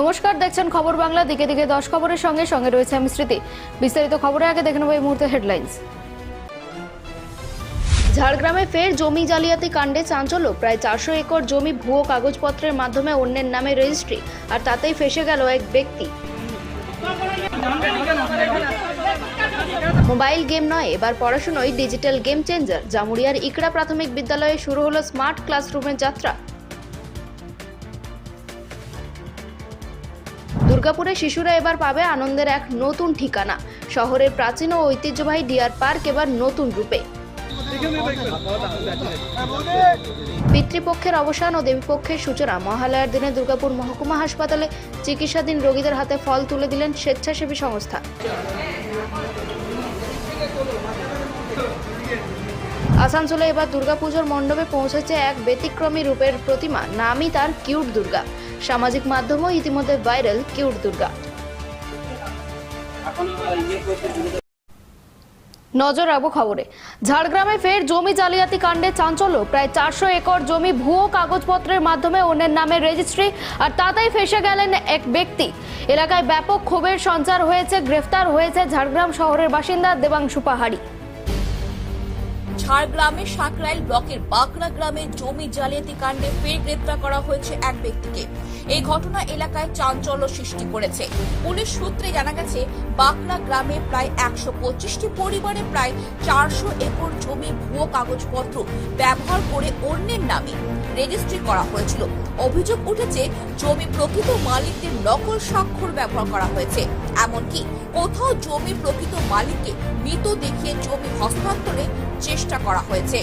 নমস্কার, দেখছেন খবর বাংলা। দিকে দিকে দশ খবরের সঙ্গে সঙ্গে রয়েছে আমি স্মৃতি। বিস্তারিত খবরে আগে দেখে নেব এই মুহূর্তে হেডলাইন্স। ঝাড়গ্রামে ফের জমি জালিয়াতি কাণ্ডে চাঞ্চল্য। প্রায় চারশো একর জমি ভুয়ো কাগজপত্রের মাধ্যমে অন্যের নামে রেজিস্ট্রি। আর তাতেই ফেসে গেল এক ব্যক্তি। মোবাইল গেম নয়, এবার পড়াশুনোয় ডিজিটাল গেম চেঞ্জার। জামুরিয়ার ইকড়া প্রাথমিক বিদ্যালয়ে শুরু হলো স্মার্ট ক্লাসরুমের যাত্রা। দুর্গাপুরে শিশুরা এবার পাবে আনন্দের এক নতুন ঠিকানা। শহরের প্রাচীন ও ঐতিহ্যবাহী ডিয়ার পার্ক এবার নতুন রূপে। পিতৃপক্ষের অবসান ও দেবীপক্ষের সূচনা। মহালয়ার দিনে দুর্গাপুর মহকুমা হাসপাতালে চিকিৎসাধীন রোগীদের হাতে ফল তুলে দিলেন স্বেচ্ছাসেবী সংস্থা। আসানসোলে এবার দুর্গাপুজোর মণ্ডপে পৌঁছেছে এক ব্যতিক্রমী রূপের প্রতিমা। নামই তার কিউট দুর্গা। সামাজিক মাধ্যমেও ইতিমধ্যে ভাইরাল কিউট দুর্গা। নজর রাখব খবরে। ঝাড়গ্রামে ফের জমি জালিয়াতি কাণ্ডে চাঞ্চল্য। প্রায় চারশো একর জমি ভুয়ো কাগজপত্রের মাধ্যমে অন্যের নামে রেজিস্ট্রি, আর তাতেই ফেসে গেলেন এক ব্যক্তি। এলাকায় ব্যাপক ক্ষোভের সঞ্চার হয়েছে, গ্রেফতার হয়েছে ঝাড়গ্রাম শহরের বাসিন্দা দেবাংশু পাহাড়ি। ঝাড়গ্রামের সাকরাইল ব্লকের বাঁকড়া গ্রামে জমি জালিয়াতি কাণ্ডে ফের গ্রেপ্তার করা হয়েছে এক ব্যক্তিকে। এই ঘটনা এলাকায় চাঞ্চল্য সৃষ্টি করেছে। পুলিশ সূত্রে জানা গেছে, বাঁকড়া গ্রামে প্রায় একশো পঁচিশটি পরিবারে প্রায় চারশো একর জমি ভুয়ো কাগজপত্র ব্যবহার করে অন্যের নামে রেজিস্ট্রি করা হয়েছিল। অভিযোগ উঠেছে, জমি প্রকৃত মালিকদের নকল স্বাক্ষর ব্যবহার করা হয়েছে। এমনকি কোথাও জমি প্রকৃত মালিককে মৃত দেখিয়ে জমি হস্তান্তরে চেষ্টা করা হয়েছে।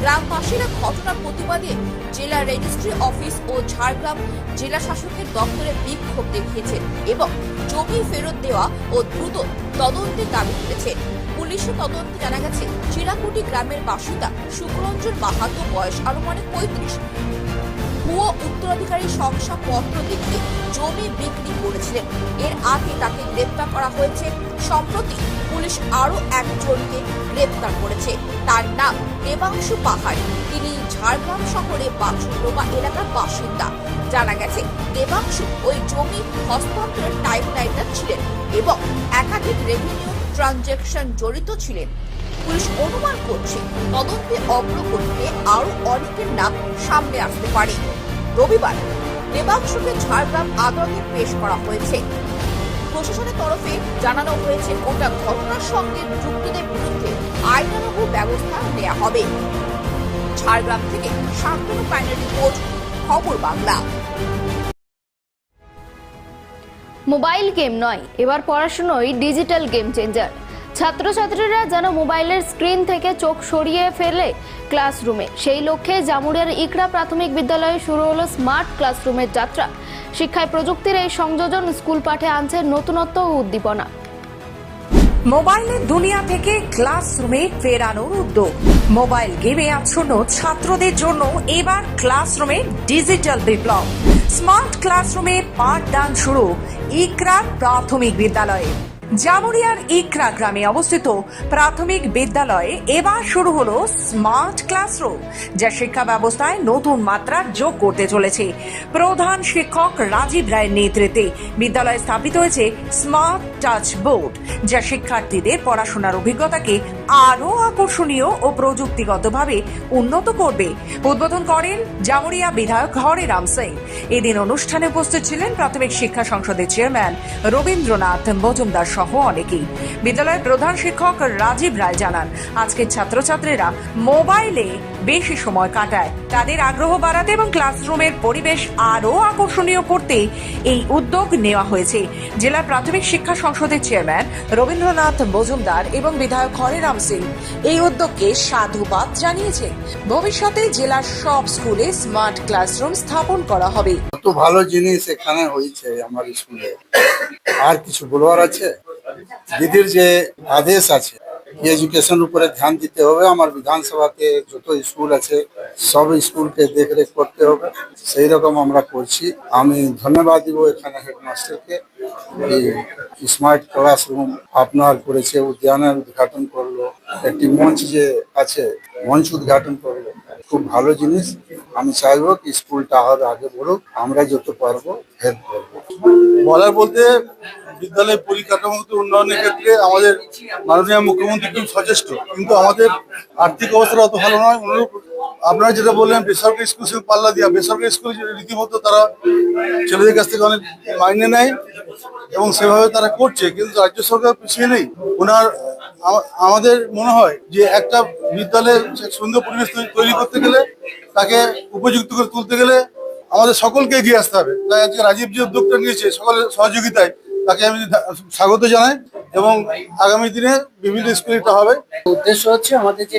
গ্রামবাসীরা ঘটনার প্রতিবাদে জেলা রেজিস্ট্রি অফিস ও ঝাড়গ্রাম জেলা শাসকের দপ্তরে বিক্ষোভ দেখিয়েছেন এবং জমি ফেরত দেওয়া ও দ্রুত তদন্তের দাবি করেছে পুলিশের তদন্তে জানা গেছে চিরাকুটি গ্রামের বাসিন্দা শুক্রঞ্জন মাহাতো বয়স আনুমানিক পঁয়ত্রিশ। ভুয়ো উত্তরাধিকারী শংসাপত্র দেখে জমি বিক্রি করেছিলেন। এর আগে তাকে গ্রেপ্তার করা হয়েছে। সম্প্রতি পুলিশ আরও একজনকে গ্রেপ্তার করেছে। তার নাম দেবাংশু পাহাড়। তিনি ঝাড়গ্রাম শহরে বাসুন্ডোবা এলাকার বাসিন্দা। জানা গেছে, দেবাংশু ওই জমি হস্তান্তরের টাইপ রাইটার ছিলেন এবং একাধিক রেভিনিউ ট্রানজ্যাকশন জড়িত ছিলেন। পুলিশ অনুমান করছে, তদন্তে অগ্রগতিতে আরও অনেকের নাম সামনে আসতে পারে। রবিবার দেবাংশুকে ঝাড়গ্রাম আদালতে পেশ করা হয়েছে। প্রশাসনের তরফে জানানো হয়েছে, গোটা ঘটনার সঙ্গে যুক্তদের বিরুদ্ধে আইনানুগ ব্যবস্থা নেওয়া হবে। ঝাড়গ্রাম থেকে শান্তনু পাইনের রিপোর্ট, খবর বাংলা। মোবাইল গেম নয়, এবার পড়াশুনোয় ডিজিটাল গেম চেঞ্জার। ছাত্রছাত্রীরা যেন মোবাইলের স্ক্রিন থেকে চোখ সরিয়ে ফেলে ক্লাসরুমে। সেই লক্ষ্যে জামুরিয়ার ইকরা প্রাথমিক বিদ্যালয়ে শুরু হলো স্মার্ট ক্লাসরুমের যাত্রা। শিক্ষায় প্রযুক্তির এই সংযোজন স্কুল পাঠে আনছে নতুনত্ব ও উদ্দীপনা। মোবাইলের দুনিয়া থেকে ক্লাসরুমে ফেরানোর উদ্যোগ। মোবাইল গেমে আচ্ছন্ন ছাত্রদের জন্য এবার ক্লাসরুমে ডিজিটাল বিপ্লব। স্মার্ট ক্লাসরুমে পাঠদান শুরু ইকরা প্রাথমিক বিদ্যালয়ে। জামুরিয়ার ইকরা গ্রামে অবস্থিত প্রাথমিক বিদ্যালয়ে এবার শুরু হলো স্মার্ট ক্লাসরুম, যা শিক্ষা ব্যবস্থায় নতুন মাত্রা যোগ করতে চলেছে। প্রধান শিক্ষক রাজীব রায়ের নেতৃত্বে বিদ্যালয়ে স্থাপিত হয়েছে স্মার্ট টাচ বোর্ড, যা শিক্ষার্থীদের পড়াশোনার অভিজ্ঞতাকে আরও আকর্ষণীয় ও প্রযুক্তিগতভাবে উন্নত করবে। উদ্বোধন করেন জামুরিয়া বিধায়ক হরিরাম সিং। এদিন অনুষ্ঠানে উপস্থিত ছিলেন প্রাথমিক শিক্ষা সংসদের চেয়ারম্যান রবীন্দ্রনাথ মজুমদার সহ অনেকেই। বিদ্যালয়ের প্রধান শিক্ষক রাজীব রায় জানান, আজকের ছাত্রছাত্রীরা মোবাইলে বেশি সময় কাটায়। তাদের আগ্রহ বাড়াতে এবং ক্লাসরুমের পরিবেশ আরও আকর্ষণীয় করতে এই উদ্যোগ নেওয়া হয়েছে। জেলা প্রাথমিক শিক্ষা সংসদের চেয়ারম্যান রবীন্দ্রনাথ মজুমদার এবং বিধায়ক হরিরাম সিং। এই উদ্যোগকে সাধুবাদ জানিয়েছেন ভবিষ্যতে জেলার সব স্কুলে স্মার্ট ক্লাসরুম স্থাপন করা হবে। কত ভালো জিনিস এখানে হয়েছে আমার স্কুলে। আর কিছু বলবার আছে? দিদির যে আদেশ আছে এডুকেশন উপরে ধ্যান দিতে হবে। আমার বিধানসভাতে যত স্কুল আছে, সব স্কুলকে দেখরেখ করতে হবে। সেই রকম আমরা করছি। আমি ধন্যবাদ দিব এখানে হেডমাস্টারকে। স্মার্ট ক্লাসরুম আপনার করেছে, উদ্যানের উদ্ঘাটন করল, একটি মঞ্চ যে আছে, মঞ্চ উদ্ঘাটন করল। খুব ভালো জিনিস। আমি চাইব কি স্কুলটা আরও আগে বলুক, আমরা যত পারব হেল্প করব। বলার বলতে বিদ্যালয় পরিকাঠামোগত উন্নয়নের ক্ষেত্রে আমাদের মাননীয় মুখ্যমন্ত্রী খুব সচেষ্ট। কিন্তু আমাদের আর্থিক অবস্থা অত ভালো নয়। অনুরূপ আপনারা যেটা বললেন, বেসরকারি স্কুল সঙ্গে পাল্লা দিয়া, বেসরকারি স্কুল রীতিমতো তারা ছেলেদের কাছ থেকে অনেক মাইনে নেয় এবং সেভাবে তারা করছে, কিন্তু রাজ্য সরকার পিছিয়ে নেই। ওনার আমাদের মনে হয় যে একটা বিদ্যালয়ে সুন্দর পরিবেশ তৈরি করতে গেলে, তাকে উপযুক্ত করে তুলতে গেলে আমাদের সকলকে এগিয়ে আসতে হবে। তাই আজকে রাজীব যে উদ্যোগটা নিয়েছে, সকলের সহযোগিতায় তাকে আমি স্বাগত জানাই। এবং আগামী দিনে বিভিন্ন স্কুলে এটা হবে। উদ্দেশ্য হচ্ছে আমাদের যে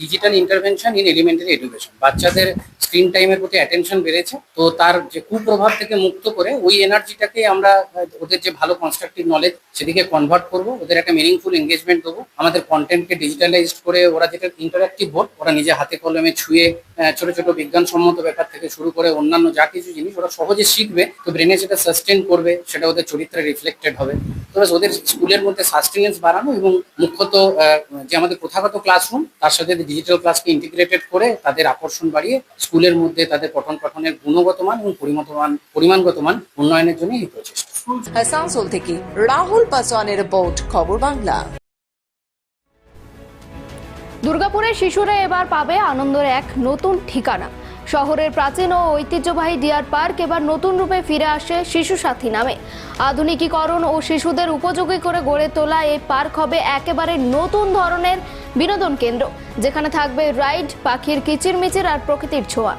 digital intervention in elementary education বাচ্চাদের স্ক্রিন টাইমের প্রতি অ্যাটেনশন বেড়েছে। তো তার যে কুপ্রভাব থেকে মুক্ত করে ওই এনার্জিটাকে আমরা, ওদের যে ভালো কনস্ট্রাকটিভ নলেজ সেদিকে কনভার্ট করব। ওদের একটা মিনিংফুল এঙ্গেজমেন্ট দেবো। আমাদের কন্টেন্টকে ডিজিটালাইজড করে ওরা যেটা ইন্টারাক্টিভ বোর্ড ওরা নিজে হাতে কলমে ছুঁয়ে ছোট ছোট বিজ্ঞানসম্মত ব্যাপার থেকে শুরু করে অন্যান্য যা কিছু জিনিস ওরা সহজে শিখবে, তো ব্রেনে সেটা সাস্টেন করবে, সেটা ওদের চরিত্রে রিফ্লেক্টেড হবে। ওদের স্কুলের মধ্যে সাস্টেনেন্স বাড়ানো এবং মুখ্যত যে আমাদের প্রথাগত ক্লাসরুম তার সাথে ডিজিটাল ক্লাসকে ইন্টিগ্রেটেড করে তাদের আকর্ষণ বাড়িয়ে স্কুলের মধ্যে তাদের পঠন পাঠনের গুণগত মান এবং পরিমাণ মান, পরিমাণগত মান উন্নয়নের জন্য এই প্রচেষ্টা। থেকে রাহুল পাসওয়ানের রিপোর্ট, খবর বাংলা। দুর্গাপুরের শিশুরা এবার পাবে আনন্দের এক নতুন ঠিকানা। শহরের প্রাচীন ও ঐতিহ্যবাহী ডিয়ার পার্ক এবার নতুন রূপে ফিরে আসে শিশু সাথী নামে। আধুনিকীকরণ ও শিশুদের উপযোগী করে গড়ে তোলা এই পার্ক হবে একেবারে নতুন ধরনের বিনোদন কেন্দ্র, যেখানে থাকবে রাইড, পাখির কিচিরমিচির আর প্রকৃতির ছোঁয়া।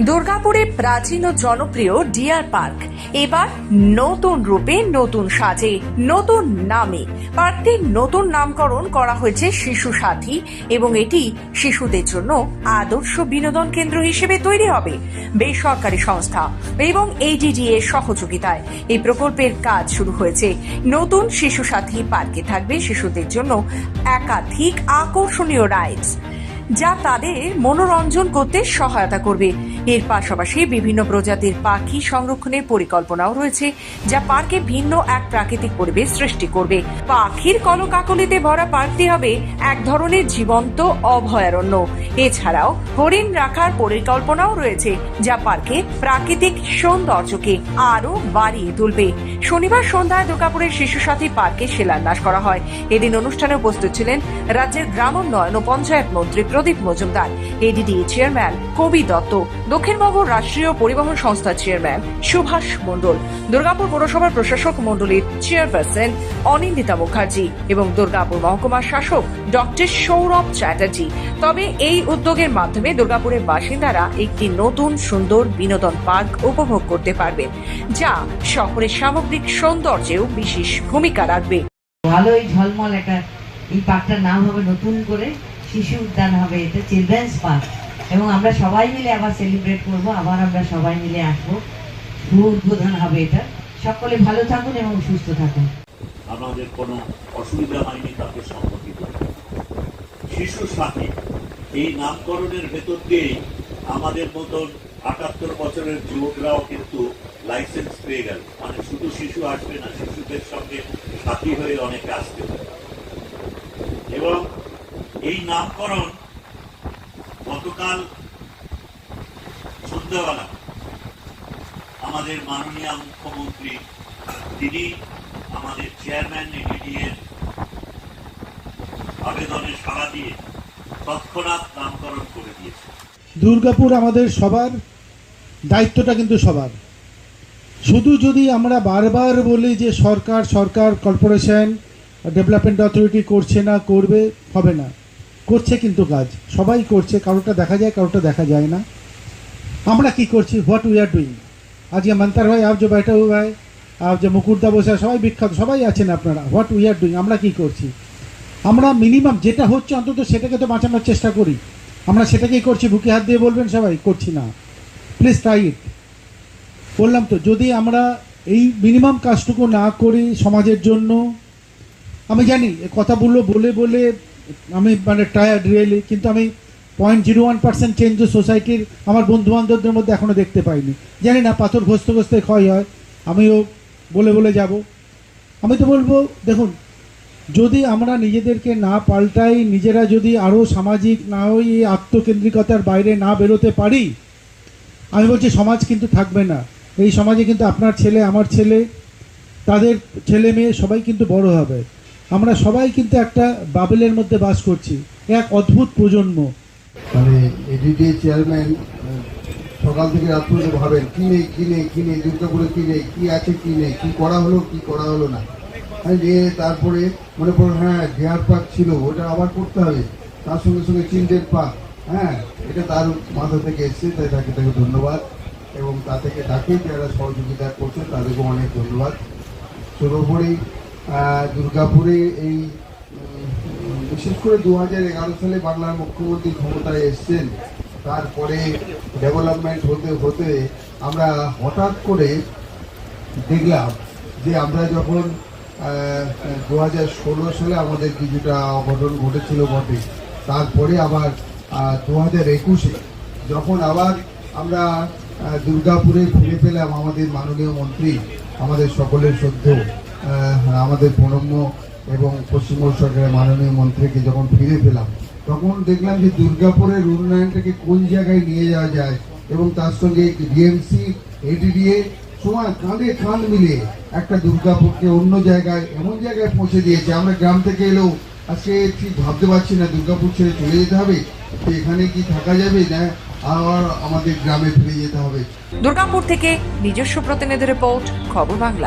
দুর্গাপুরে প্রাচীন ও জনপ্রিয় ডিয়ার পার্ক। এবার নতুন রূপে নতুন সাজে, নতুন নামে। পার্কটির নতুন নামকরণ করা হয়েছে শিশু সাথী এবং এটি শিশুদের জন্য আদর্শ বিনোদন কেন্দ্র হিসেবে তৈরি হবে। বেসরকারি সংস্থা এবং এইডিডি এর সহযোগিতায় এই প্রকল্পের কাজ শুরু হয়েছে। নতুন শিশু সাথী পার্কে থাকবে শিশুদের জন্য একাধিক আকর্ষণীয় রাইডস যা তাদের মনোরঞ্জন করতে সহায়তা করবে। এর পাশাপাশি বিভিন্ন প্রজাতির পাখি সংরক্ষণের পরিকল্পনাও রয়েছে, যা পার্কে ভিন্ন এক প্রাকৃতিক পরিবেশ সৃষ্টি করবে। পাখির কলকাকলিতে ভরা পার্কটি হবে এক ধরনের জীবন্ত, অভয়ারণ্য। এছাড়াও হরিণ রাখার পরিকল্পনাও রয়েছে, যা পার্কে প্রাকৃতিক সৌন্দর্যকে আরও বাড়িয়ে তুলবে। শনিবার সন্ধ্যায় দুর্গাপুরের শিশু সাথী পার্কে শিলান্যাস করা হয়। এদিন অনুষ্ঠানে উপস্থিত ছিলেন রাজ্যের গ্রামোন্নয়ন ও পঞ্চায়েত মন্ত্রী প্রদীপ মজুমদার এডিডি চেয়ারম্যান কবি দত্ত, দক্ষিণবঙ্গ রাষ্ট্রীয় পরিবহন সংস্থার চেয়ারম্যান সুভাষ মণ্ডল, দুর্গাপুর পৌরসভার প্রশাসক মণ্ডলীর চেয়ারপারসন অনিন্দিতা মুখার্জি এবং দুর্গাপুর মহকুমার শাসক ডক্টর সৌরভ চ্যাটার্জি। তবে এই উদ্যোগের মাধ্যমে দুর্গাপুরের বাসিন্দারা একটি নতুন সুন্দর বিনোদন পার্ক উপভোগ করতে পারবেন যা শহরের সামগ্রিক সৌন্দর্যেও বিশেষ ভূমিকা রাখবে। ভালোই ঝলমল একটা, এই পার্কটার নাম হবে নতুন করে শিশু উদ্যান হবে, এটা চিলড্রেন্স পার্ক এবং আমরা সবাই মিলে আবার সেলিব্রেট করব, আবার আমরা সবাই মিলে আসব। উদ্বোধন হবে এটা। সকলে ভালো থাকুন এবং সুস্থ থাকুন। আমাদের কোনো অসুবিধা হয়নি তাকে সম্মতি করে শিশু সাথী, এই নামকরণের ভেতর দিয়েই আমাদের মতন আটাত্তর বছরের যুবকরাও কিন্তু লাইসেন্স পেয়ে গেল। মানে শুধু শিশু আসবে না, শিশুদের সঙ্গে সাথী হয়ে অনেকে আসতে এবং এই নামকরণ গতকাল সন্ধ্যাবেলা আমাদের মাননীয় মুখ্যমন্ত্রী, তিনি আমাদের চেয়ারম্যান এর আবেদনে সাড়া দিয়ে তৎক্ষণাৎ নামকরণ করে দিয়েছে দুর্গাপুর আমাদের সবার, দায়িত্বটা কিন্তু সবার। শুধু যদি আমরা বারবার বলি যে সরকার সরকার, কর্পোরেশন, ডেভেলপমেন্ট অথরিটি করছে না, করবে, হবে না। করছে কিন্তু কাজ। সবাই করছে কারোটা দেখা যায় কারোটা দেখা যায় না। আমরা কি করছি? হোয়াট উই আর ডুইং আজকে মান্তার ভাই আপ যে বাইটা ভাই আপ যে মুকুরদা বসে সবাই বিখ্যাত, সবাই আছেন আপনারা। হোয়াট উই আর ডুইং আমরা কি করছি? আমরা মিনিমাম যেটা হচ্ছে অন্তত সেটাকে তো বাঁচানোর চেষ্টা করি। আমরা সেটাকেই করছি। বুকে হাত দিয়ে বলবেন সবাই, করছি না। প্লিজ ট্রাই ইট বললাম তো, যদি আমরা এই মিনিমাম কাজটুকু না করি সমাজের জন্য, আমি জানি কথা বলল বলে বলে আমি মানে টায়ার্ড রিয়েলি কিন্তু আমি point zero one percent change সোসাইটির আমার বন্ধু বান্ধবদের মধ্যে এখনও দেখতে পাইনি। জানি না, পাথর ঘষতে ঘষতে ক্ষয় হয়। আমিও বলে বলে যাব। আমি তো বলব, দেখুন, যদি আমরা নিজেদেরকে না পাল্টাই, নিজেরা যদি আরও সামাজিক না ওই আত্মকেন্দ্রিকতার বাইরে না বেরোতে পারি, আমি বলছি সমাজ কিন্তু থাকবে না। এই সমাজে কিন্তু আপনার ছেলে, আমার ছেলে, তাদের ছেলে মেয়ে সবাই কিন্তু বড় হবে। আমরা সবাই কিন্তু একটা বাবেলের মধ্যে বাস করছি। এক অদ্ভুত প্রজন্ম। মানে এডিডি চেয়ারম্যান সকাল থেকে রাত পর্যন্ত ভাবেন, কি নেই কি নেই কি নেই দুর্গাপুরে কি নেই, কি আছে, কি নেই, কি করা হলো, কি করা হলো না? হ্যাঁ দিয়ে তারপরে মনে করো হ্যাঁ ডিয়ার পার্ক ছিল, ওটা আবার করতে হবে। তার সঙ্গে সঙ্গে চিলড্রেন পার্ক হ্যাঁ এটা তার মাথা থেকে এসছে, তাই তাকে তাকে ধন্যবাদ। এবং তা থেকে তাকে যারা সহযোগিতা করছে তাদেরকে অনেক ধন্যবাদ। সর্বোপরি দুর্গাপুরে এই বিশেষ করে দু হাজার এগারো সালে বাংলার মুখ্যমন্ত্রী ক্ষমতায় এসছেন, তারপরে ডেভেলপমেন্ট হতে হতে আমরা হঠাৎ করে দেখলাম যে আমরা যখন দু হাজার ষোলো সালে আমাদের কিছুটা অঘটন ঘটেছিল বটে, তারপরে আবার দু হাজার একুশে যখন আবার আমরা দুর্গাপুরে ফিরে পেলাম আমাদের মাননীয় মন্ত্রী, আমাদের সকলের সদ্য। আমাদের প্রণম্য এবং পশ্চিমবঙ্গ সরকারের মাননীয় মন্ত্রীকে যখন ফিরে পেলাম, তখন দেখলাম যে দুর্গাপুরের উন্নয়নটাকে কোন জায়গায় নিয়ে যাওয়া যায় এবং তার সঙ্গে ডিএমসি এডিডিএ সময় কাঁধে কাঁধ মিলে একটা দুর্গাপুরকে অন্য জায়গায়, এমন জায়গায় পৌঁছে দিয়েছে। আমরা গ্রাম থেকে এলেও আজকে ঠিক ভাবতে পারছি না দুর্গাপুর ছেড়ে চলে যেতে হবে এখানে কি থাকা যাবে? না, আবার আমাদের গ্রামে ফিরে যেতে হবে। দুর্গাপুর থেকে নিজস্ব প্রতিনিধি রিপোর্ট, খবর বাংলা।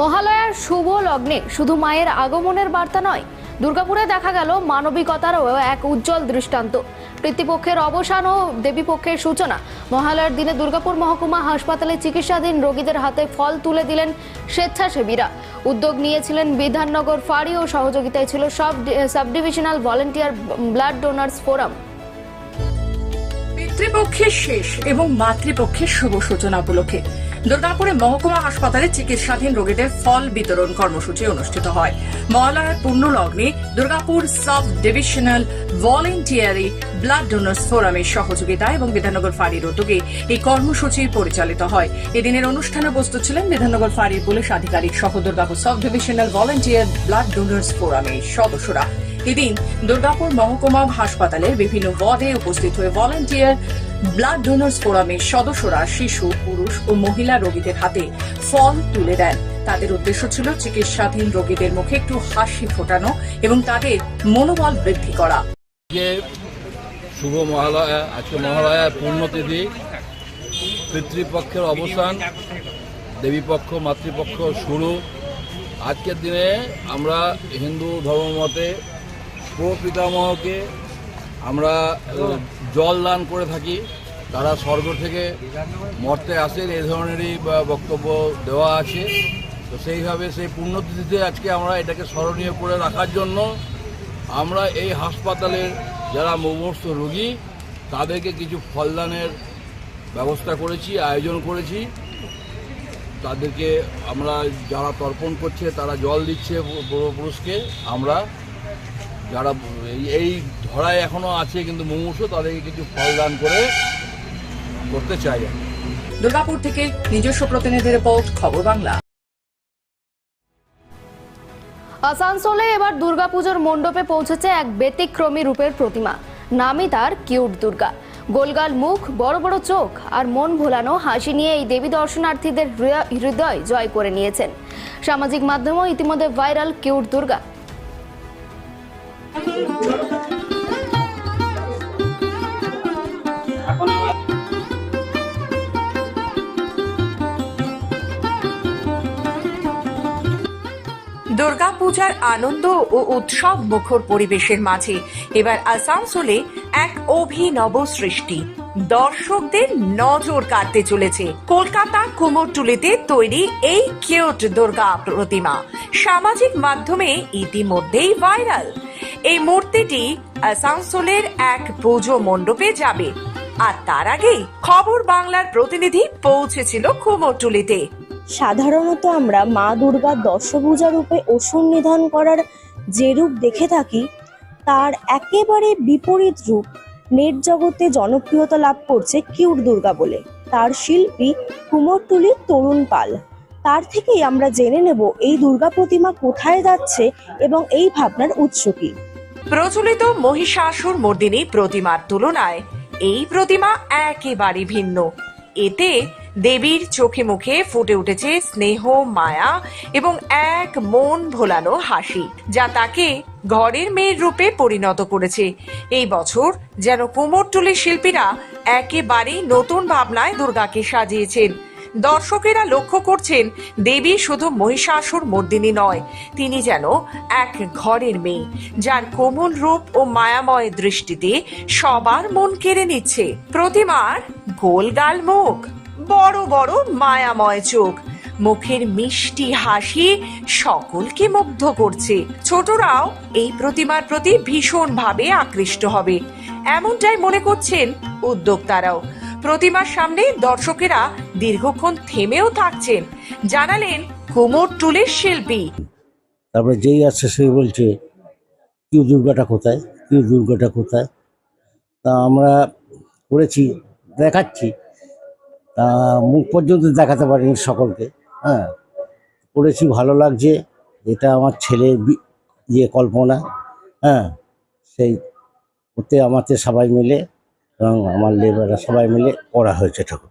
মহালয়ার শুভ লগ্নে শুধু মায়ের আগমনের বার্তা নয়, দুর্গাপুরে দেখা গেল মানবিকতারও এক উজ্জ্বল দৃষ্টান্ত। পিতৃপক্ষের অবসান ও দেবীপক্ষের সূচনা। মহালয়ার দিনে দুর্গাপুর মহকুমা হাসপাতালে চিকিৎসাধীন রোগীদের হাতে ফল তুলে দিলেন স্বেচ্ছাসেবীরা। উদ্যোগ নিয়েছিলেন বিধাননগর ফাঁড়ি ও সহযোগিতায় ছিল সব sub divisional volunteer blood donors forum. পিতৃপক্ষের শেষ এবং মাতৃপক্ষের শুভ সূচনা উপলক্ষে দুর্গাপুরে মহকুমা হাসপাতালে চিকিৎসাধীন রোগীদের ফল বিতরণ কর্মসূচি অনুষ্ঠিত হয়। মহালয়ার পূর্ণ লগ্নে Durgapur sub divisional voluntary blood donors ফোরামের সহযোগিতা এবং বিধাননগর ফাঁড়ির উদ্যোগে এই কর্মসূচি পরিচালিত হয়। এদিনের অনুষ্ঠানে উপস্থিত ছিলেন বিধাননগর ফাঁড়ির পুলিশ আধিকারিক সহ Durgapur sub divisional volunteer blood donors ফোরামের সদস্যরা। এদিন দুর্গাপুর মহকুমা হাসপাতালের বিভিন্ন ওয়ার্ডে উপস্থিত হয়ে ভলেন্টিয়ার ব্লাড ডোনার্স ফোরামের সদস্যরা শিশু, পুরুষ ও মহিলা রোগীদের হাতে ফল তুলে দেন। তাদের উদ্দেশ্য ছিল চিকিৎসাধীন রোগীদের মুখে একটু হাসি ফোটানো এবং তাদের মনোবল বৃদ্ধি করা। আজকে শুভ মহালয়া, আজকে মহালয়ার পূর্ণতিথি। পিতৃপক্ষের অবসান, দেবীপক্ষ, মাতৃপক্ষ শুরু। আজকের দিনে আমরা হিন্দু ধর্মমতে প্রপিতামহকে আমরা জল দান করে থাকি। তারা স্বর্গ থেকে মর্তে আসেন এই ধরনেরই বক্তব্য দেওয়া আছে। তো সেইভাবে সেই পুণ্যতিথিতে আজকে আমরা এটাকে স্মরণীয় করে রাখার জন্য আমরা এই হাসপাতালের যারা মুমূর্ষ রোগী, তাদেরকে কিছু ফলদানের ব্যবস্থা করেছি, আয়োজন করেছি। তাদেরকে আমরা যারা তর্পণ করছে, তারা জল দিচ্ছে পূর্বপুরুষকে আমরা যারা এই- ধরায় এখনও আছে কিন্তু মুমূর্ষ তাদেরকে কিছু ফলদান করে করতে চাই দুর্গাপুর থেকে নিজস্ব প্রতিনিধি রিপোর্ট খবর বাংলা। আসানসোলে এবার দুর্গাপুজোর মণ্ডপে পৌঁছেছে এক ব্যতিক্রমী রূপের প্রতিমা। নামই তার কিউট দুর্গা। গোলগাল মুখ বড় বড় চোখ আর মন ভোলানো হাসি নিয়ে এই দেবী দর্শনার্থীদের হৃদয়- হৃদয় জয় করে নিয়েছেন। সামাজিক মাধ্যমেও ইতিমধ্যে ভাইরাল কিউট দুর্গা। দুর্গাপূজার আনন্দ ও উৎসব মুখর পরিবেশের মাঝে এবার আসানসোলে এক অভিনব সৃষ্টি। দর্শকদের নজর কাটতে চলেছে। কলকাতা কুমোরটুলিতে তৈরি এই কিউট দুর্গা প্রতিমা। সামাজিক মাধ্যমে ইতিমধ্যেই ভাইরাল। এই মূর্তিটি আসানসোলের এক পুজো মণ্ডপে যাবে। আর তার আগেই খবর বাংলার প্রতিনিধি পৌঁছেছিল কুমোরটুলিতে। সাধারণত আমরা মা দুর্গার দশভূজা রূপে অসুর নিধন করার যে রূপ দেখে থাকি, তার একেবারে বিপরীত রূপ নেট জগতে জনপ্রিয়তা লাভ করছে কিউট দুর্গা বলে। তার শিল্পী কুমোরটুলির তরুণ পাল। তার থেকেই আমরা জেনে নেব এই দুর্গা প্রতিমা কোথায় যাচ্ছে এবং এই ভাবনার উৎস কি। প্রচলিত মহিষাসুর মর্দিনী প্রতিমার তুলনায় এই প্রতিমা একেবারে ভিন্ন। এতে দেবীর চোখে মুখে ফুটে উঠেছে স্নেহ, মায়া এবং এক মন ভোলানো হাসি, যা তাকে ঘরের মেয়ের রূপে পরিণত করেছে। এই বছর যেন কুমোরটুলির শিল্পীরা একেবারেই নতুন ভাবনায় দুর্গাকে সাজিয়েছেন। দর্শকেরা লক্ষ্য করছেন, দেবী শুধু মহিষাসুর মর্দিনী নয়, তিনি যেন এক ঘরের মেয়ে, যার কোমল রূপ ও মায়াময় দৃষ্টিতে সবার মন কেড়ে নিচ্ছে। প্রতিমার গোলগাল মুখ, বড় বড় মায়াময় চোখ, মুখের মিষ্টি হাসি সকলকে মুগ্ধ করছে। ছোটরাও এই প্রতিমার প্রতি ভীষণভাবে আকৃষ্ট হবে, এমনটাই মনে করছেন উদ্যোক্তারাও। প্রতিমার সামনে দর্শকেরা দীর্ঘক্ষণ থেমেও থাকছেন। জানালেন কুমোর টুলের শিল্পী। তারপরে যেই আসছে সেই বলছে, কিউ দুর্গাটা কোথায়? কিউ দুর্গাটা কোথায়? তা আমরা করেছি, দেখাচ্ছি। তা মুখ পর্যন্ত দেখাতে পারিনি সকলকে হ্যাঁ। করেছি, ভালো লাগছে। এটা আমার ছেলের বি- ইয়ে কল্পনা হ্যাঁ। সেই ওতে আমাদের সবাই মিলে এবং আমার লেবাররা সবাই মিলে করা হয়েছে ঠাকুর।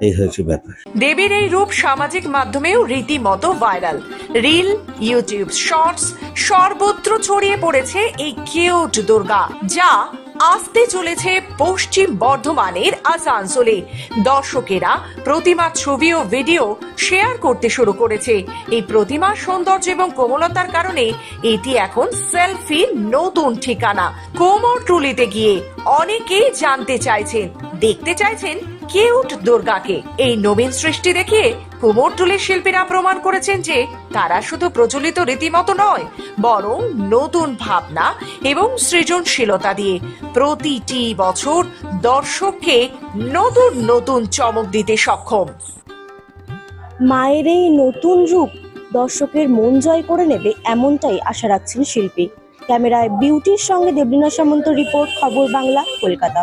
এই হয়েছে ব্যাপার। দেবীর এই রূপ সামাজিক মাধ্যমেও রীতিমতো ভাইরাল। রিল, ইউটিউব, শর্টস সর্বত্র ছড়িয়ে পড়েছে এই কিউট দুর্গা, যা আসতে চলেছে পশ্চিম বর্ধমানের আসানসোলে। দর্শকেরা প্রতিমা ছবি ও ভিডিও শেয়ার করতে শুরু করেছে। এই প্রতিমার সৌন্দর্য এবং কোমলতার কারণে এটি এখন সেলফির নতুন ঠিকানা, কোমর টুলিতে গিয়ে। অনেকেই জানতে চাইছেন, দেখতে চাইছেন কিউট দুর্গাকে এই নবীন সৃষ্টি দেখে কুমোরটুলির শিল্পীরা প্রমাণ করেছেন যে তারা শুধু প্রচলিত রীতিমতো নয়, বরং নতুন ভাবনা এবং সৃজনশীলতা দিয়ে প্রতিটি বছর দর্শককে নতুন নতুন চমক দিতে সক্ষম। মায়ের এই নতুন রূপ দর্শকের মন জয় করে নেবে এমনটাই আশা রাখছেন শিল্পী। ক্যামেরায় বিউটির সঙ্গে দেবলীনা সামন্ত রিপোর্ট, খবর বাংলা, কলকাতা।